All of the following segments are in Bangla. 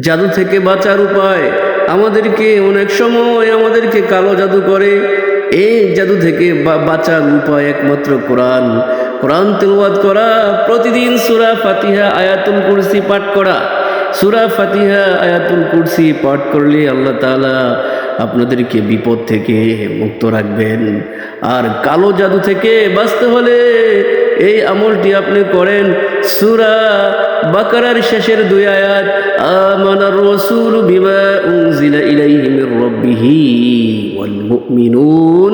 জাদু থেকে বাঁচার উপায় আমাদেরকে অনেক সময় আমাদেরকে কালো জাদু করে। এই জাদু থেকে বাঁচার উপায় একমাত্র কোরআন। কোরআন তেলওয়াত করা, প্রতিদিন সুরা ফাতিহা, আয়াতুল কুরসি পাঠ করা। সুরা ফাতিহা, আয়াতুল কুরসি পাঠ করলে আল্লাহ তাআলা আপনাদেরকে বিপদ থেকে মুক্ত রাখবেন। আর কালো জাদু থেকে বাঁচতে হলে এই আমলটি আপনি করেন সুরা বাকারার শেষের দুই আয়াত আমানার রাসূলু বিমা উনজিলা ইলাইহি মির রাব্বিহি ওয়াল মুমিনুন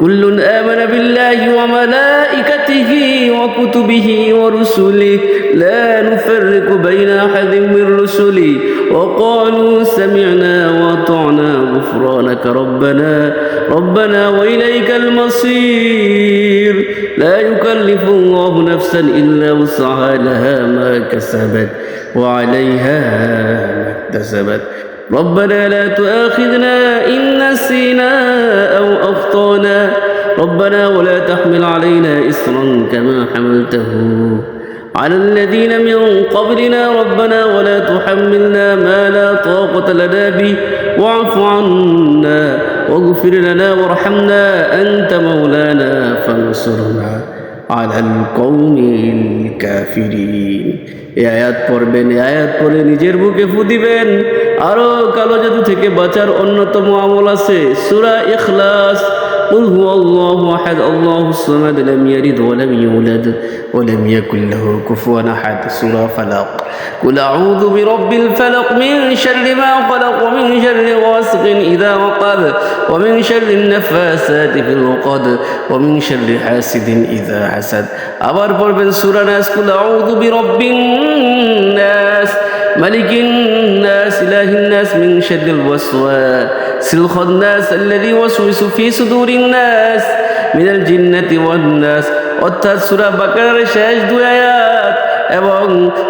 كل آمن بالله وملائكته وكتبه ورسله لا نفرق بين أحد من رسله وقالوا سمعنا وأطعنا غفرانك ربنا ربنا وإليك المصير. لا يكلف الله نفسا إلا وسعها لها ما كسبت وعليها ما اكتسبت. ربنا لا تؤاخذنا إن نسينا أو أخطأنا. ربنا ولا تحمل علينا إصرا كما حملته على الذين من قبلنا. ربنا ولا تحملنا ما لا طاقة لنا به واعف عنا. واغفر لنا وارحمنا أنت مولانا فانصرنا على القوم الكافرين এই আয়াত পড়বেন এই আয়াত পড়ে নিজের বুকে ফু দিবেন আরো কালো জাদু থেকে বাঁচার অন্যতম আমল আছে সূরা ইখলাস قل هو الله احد الله الصمد لم يلد ولم يولد ولم يكن له كفوا احد سوره فلق قل اعوذ برب الفلق من شر ما خلق ومن شر غاسق اذا وقب ومن شر النفاسات في العقد ومن شر حاسد اذا حسد আবার পড়বেন সূরা নাস قل اعوذ برب الناس ملك الناس إله الناس من شر الوسواس الخناس الذي يوسوس في صدور الناس من الجنة والناس অর্থাৎ সুরা বাকারের শেষ দুই আয়াত এবং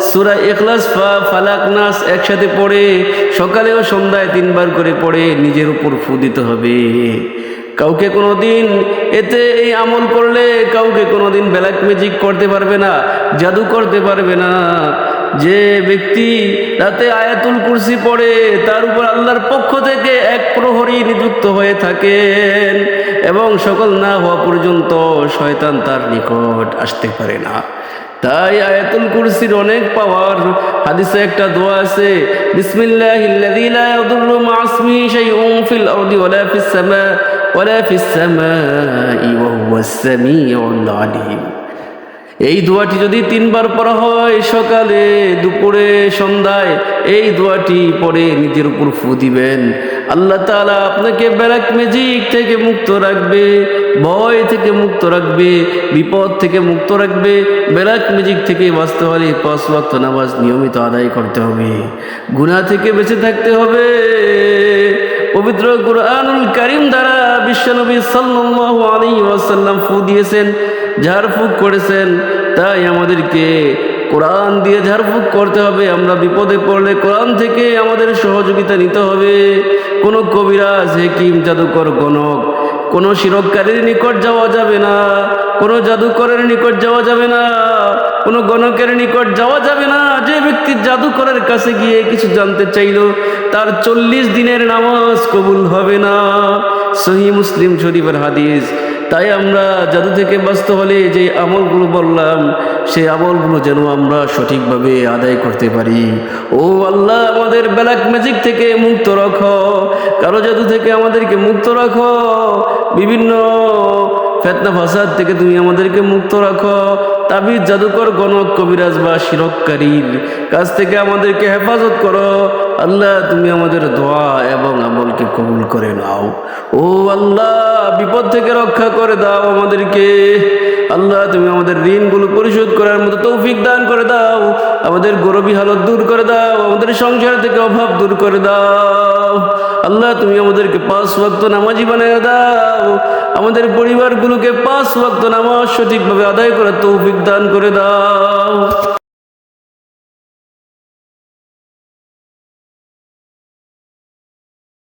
সুরা ইখলাস ফা- ফালাক নাস একসাথে পড়ে সকালে ও সন্ধ্যায় তিনবার করে পড়ে নিজের উপর ফু দিতে হবে কাউকে কোনোদিন এতে এই আমল করলে কাউকে কোনোদিন ব্ল্যাক ম্যাজিক করতে পারবে না জাদু করতে পারবে না যে ব্যক্তি রাতে আয়াতুল কুরসি পড়ে, তার উপর আল্লাহর পক্ষ থেকে এক প্রহরী নিযুক্ত হয়ে থাকেন এবং সকল না হওয়া পর্যন্ত শয়তান তার নিকট আসতে পারে না। তাই আয়াতুল কুরসির অনেক পাওয়ার, হাদিসে একটা দোয়া আছে বিসমিল্লাহিল্লাযী লা ইয়াদুররু মা ইসমিহি শাইউন ফিল আরদি ওয়ালা ফিস সামা ওয়ালা ফিস সামাই ওয়া হুয়াস সামিউল এই দোয়াটি যদি তিনবার পড়া হয় সকালে, দুপুরে, সন্ধ্যায়, এই দোয়াটি পরে নিজের উপর ফু দিবেন। আল্লাহ তাআলা আপনাকে ব্যারাক ম্যাজিক থেকে মুক্ত রাখবে, ভয় থেকে মুক্ত রাখবে, বিপদ থেকে মুক্ত রাখবে, ব্যারাক ম্যাজিক থেকে বাঁচতে হলে পাঁচ ওয়াক্ত নামাজ নিয়মিত আদায় করতে হবে। গুনাহ থেকে বেঁচে থাকতে হবে। পবিত্র কুরআনুল কারীম দ্বারা বিশ্বনবী সাল্লাল্লাহু আলাইহি ওয়াসাল্লাম ফু দিয়েছেন। ঝাড়ফুঁক করেছেন, তাই আমাদেরকে কোরআন দিয়ে ঝাড়ফুঁক করতে হবে। আমরা বিপদে পড়লে কোরআন থেকে আমাদের সহযোগিতা নিতে হবে। কোনো কবিরাজ হেকিম জাদুকর, গণক, কোনো শিরককারীর নিকট যাওয়া যাবে না, কোনো জাদুকরের নিকট যাওয়া যাবে না, কোনো গণকের নিকট যাওয়া যাবে না। যে ব্যক্তি জাদুকরের কাছে গিয়ে কিছু জানতে চাইলো, তার চল্লিশ দিনের নামাজ কবুল হবে না। সহি মুসলিম শরীফের হাদিস। তাই আমরা জাদু থেকে বাঁচতে হলে যে আমলগুলো বললাম, সেই আমলগুলো যেন আমরা সঠিকভাবে আদায় করতে পারি। ও আল্লাহ, আমাদের ব্ল্যাক ম্যাজিক থেকে মুক্ত রাখো। কারও জাদু থেকে আমাদেরকে মুক্ত রাখো। বিভিন্ন ফেতনা ফাসাদ থেকে তুমি আমাদেরকে মুক্ত রাখো। তাবিজ জাদুকর গণক কবিরাজ বা শিরককারীর কাছ থেকে আমাদেরকে হেফাজত করো। আল্লাহ, তুমি আমাদের দোয়া এবং আমলকে কবুল করে নাও। ও আল্লাহ, বিপদ থেকে রক্ষা করে দাও আমাদেরকে। আল্লাহ, তুমি আমাদের ঋণগুলো পরিশোধ করার মতো তৌফিক দান করে দাও। আমাদের গরবি হালত দূর করে দাও। আমাদের সংসার থেকে অভাব দূর করে দাও। আল্লাহ, তুমি আমাদেরকে পাঁচ ওয়াক্ত নামাজি বানায় দাও। আমাদের পরিবারগুলোকে পাঁচ ওয়াক্ত নামাজ সঠিকভাবে আদায় করার তৌফিক দান করে দাও।